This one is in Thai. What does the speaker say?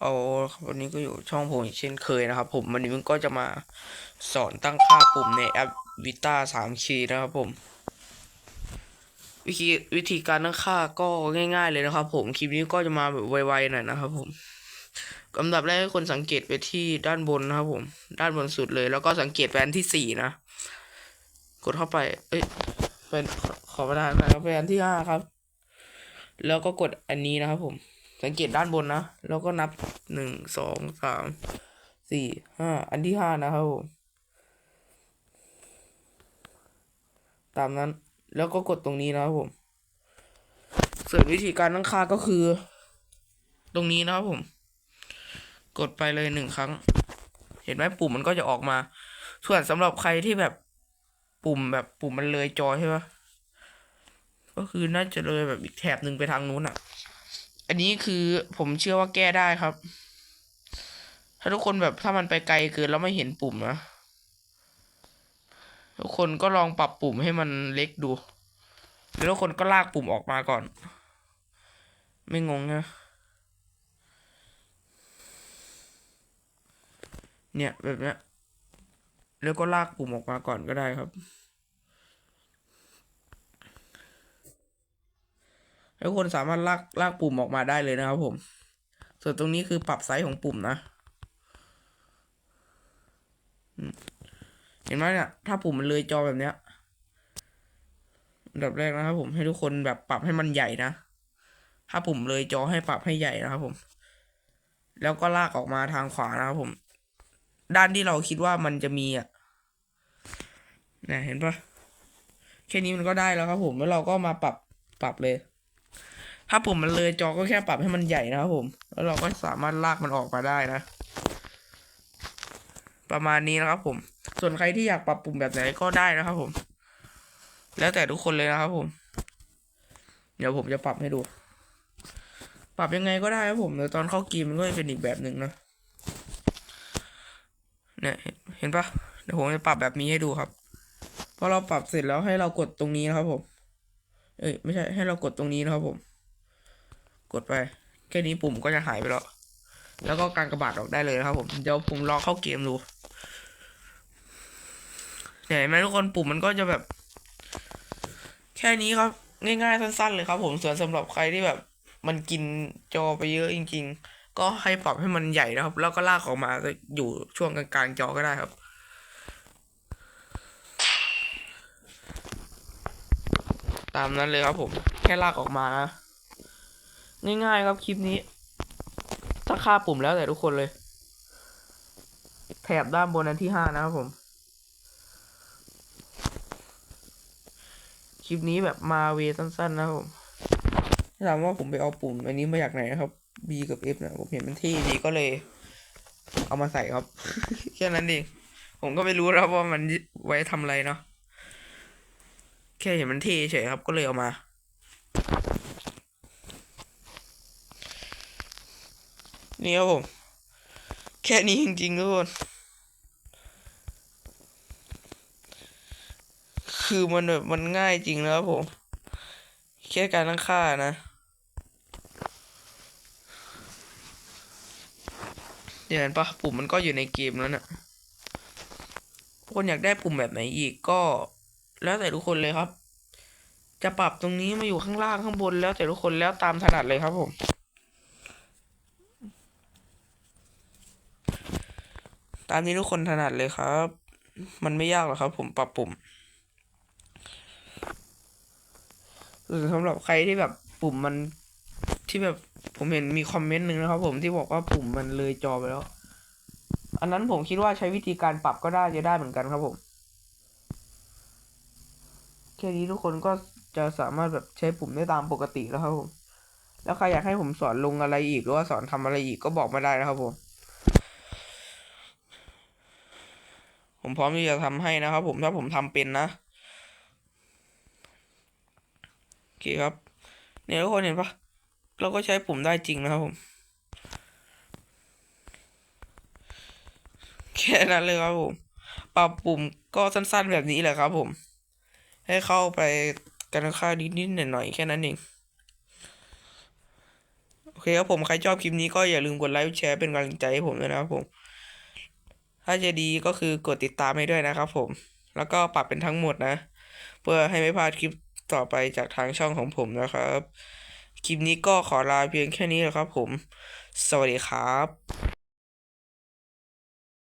เอาครับวันนี้ก็อยู่ช่องผมอีกเช่นเคยนะครับ ผมวันนี้มันก็จะมาสอนตั้งค่าปุ่มในแอป Vita 3 k นะครับผม วิธีวิธีการตั้งค่าก็ง่ายๆเลยนะครับ ผมคลิปนี้ก็จะมาแบบไวๆหน่อยนะครับ ผมอันดับแรกให้คนสังเกตไปที่ด้านบนนะครับ ผม ด้านบนสุดเลย แล้วก็สังเกตไปนที่สี่นะ กดเข้าไป เอ้ยเป็นขอประทานนะครับไปนที่ห้าครับ แล้วก็กดอันนี้นะครับผม สังเกตด้านบนนะ แล้วก็นับหนึ่งสองสามสี่ห้าอันที่ห้านะครับผมตามนั้นแล้วก็กดตรงนี้นะครับผม ส่วนวิธีการตั้งค่าก็คือ ตรงนี้นะครับผม กดไปเลยหนึ่งครั้ง เห็นไหมปุ่มมันก็จะออกมา ส่วนสำหรับใครที่แบบปุ่มแบบปุ่มมันเลยจอใช่ปะ ก็คือน่าจะเลยแบบอีกแถบหนึ่งไปทางนู้นอะ อันนี้คือผมเชื่อว่าแก้ได้ครับ ถ้าทุกคนแบบถ้ามันไปไกลเกินแล้วไม่เห็นปุ่มนะ ทุกคนก็ลองปรับปุ่มให้มันเล็กดู แล้วทุกคนก็ลากปุ่มออกมาก่อน ไม่งงนะเนี่ยแบบเนี้ยแล้วก็ลากปุ่มออกมาก่อนก็ได้ครับ แล้คนสามารถลากลากปุ่มออกมาได้เลยนะครับผม ส่วนตรงนี้คือปรับไซส์ของปุ่มนะเห็นไหมเนี่ยถ้าปุ่มมันเลยจอแบบเนี้ยอันดับแรกนะครับผมให้ทุกคนแบบปรับให้มันใหญ่นะถ้าปุ่มเลยจอให้ปรับให้ใหญ่นะครับผม แล้วก็ลากออกมาทางขวานะครับผม ด้านที่เราคิดว่ามันจะมีอะเนี่ยเห็นปะแค่นี้มันก็ได้แล้วครับผมแล้วเราก็มาปรับปรับเลย ถ้าปุ่มมันเลยจอก็แค่ปรับให้มันใหญ่นะครับผม แล้วเราก็สามารถลากมันออกมาได้นะ ประมาณนี้นะครับผม ส่วนใครที่อยากปรับปุ่มแบบไหนก็ได้นะครับผม แล้วแต่ทุกคนเลยนะครับผม เดี๋ยวผมจะปรับให้ดู ปรับยังไงก็ได้ครับผมเดี๋ยวตอนเข้าเกมมันก็จะเป็นอีกแบบหนึ่งนะเนี่ยเห็นเห็นปะเดี๋ยวผมจะปรับแบบนี้ให้ดูครับพอเราปรับเสร็จแล้วให้เรากดตรงนี้นะครับผม เอ้ยไม่ใช่ให้เรากดตรงนี้นะครับผม กดไป แค่นี้ปุ่มก็จะหายไปแล้ว แล้วก็การกระบาดออกได้เลยนะครับผม เดี๋ยวผมลองเข้าเกมดูเห็นไหมทุกคนปุ่มมันก็จะแบบ แค่นี้ครับ ง่ายๆสั้น ๆ เลยครับผมส่วนสำหรับใครที่แบบ มันกินจอไปเยอะจริง ๆ ก็ให้ปรับให้มันใหญ่นะครับ แล้วก็ลากออกมาอยู่ช่วงกลางๆจอก็ได้ครับตามนั้นเลยครับผม แค่ลากออกมานะ ง่ายๆครับคลิปนี้ ถ้าค่าปุ่มแล้วแต่ทุกคนเลย แถบด้านบนอันที่ห้านะครับผม คลิปนี้แบบมาเวสั้น ๆ นะครับผมถามว่าผมไปเอาปุ่มอันนี้มาจากไหนนะครับ B กับ F นะผมเห็นมันเท่ดีก็เลย เอามาใส่ครับ แค่นั้นเอง ผมก็ไม่รู้แล้วว่ามันไว้ทำอะไรเนาะ แค่เห็นมันเท่เฉยครับก็เลยเอามา นี่ครับผม แค่นี้จริงๆทุกคนคือมันแบบมันง่ายจริงนะครับผม แค่การตั้งค่านะ เดี๋ยวเห็นปะปุ่มมันก็อยู่ในเกมแล้วนะ่ะคนอยากได้ปุ่มแบบไหนอีกก็ แล้วแต่ทุกคนเลยครับ จะปรับตรงนี้มาอยู่ข้างล่างข้างบนแล้วแต่ทุกคนแล้วตามถนัดเลยครับผม ตามนี้ทุกคนถนัดเลยครับ มันไม่ยากหรอกครับ ผมปรับปุ่มส่วนสำหรับใครที่แบบปุ่มมันที่แบบผมเห็นมีคอมเมนต์หนึ่งนะครับ ผมที่บอกว่าปุ่มมันเลยจอไปแล้ว อันนั้นผมคิดว่าใช้วิธีการปรับก็ได้จะได้เหมือนกันครับผมแค่นี้ทุกคนก็จะสามารถแบบใช้ปุ่มได้ตามปกติแล้วครับผม แล้วใครอยากให้ผมสอนลงอะไรอีกหรือว่าสอนทำอะไรอีกก็บอกมาได้นะครับผม ผมพร้อมที่จะทำให้นะครับ ผมถ้าผมทำเป็นนะโอเคครับ เนี่ยทุกคนเห็นปะเราก็ใช้ปุ่มได้จริงนะครับผมแค่นั้นเลยครับผมปรับปุ่มก็สั้นๆแบบนี้แหละครับ ผม ให้เข้าไปกันค่านิดๆหน่อยๆแค่นั้นเองโอเคครับผมใครชอบคลิปนี้ก็อย่าลืมกดไลค์แชร์เป็นกำลังใจให้ผมด้วยนะครับผม ถ้าจะดีก็คือกดติดตามให้ด้วยนะครับผม แล้วก็ปรับเป็นทั้งหมดนะ เพื่อให้ไม่พลาดคลิปต่อไปจากทางช่องของผมนะครับ คลิปนี้ก็ขอลาเพียงแค่นี้นะครับผม สวัสดีครับ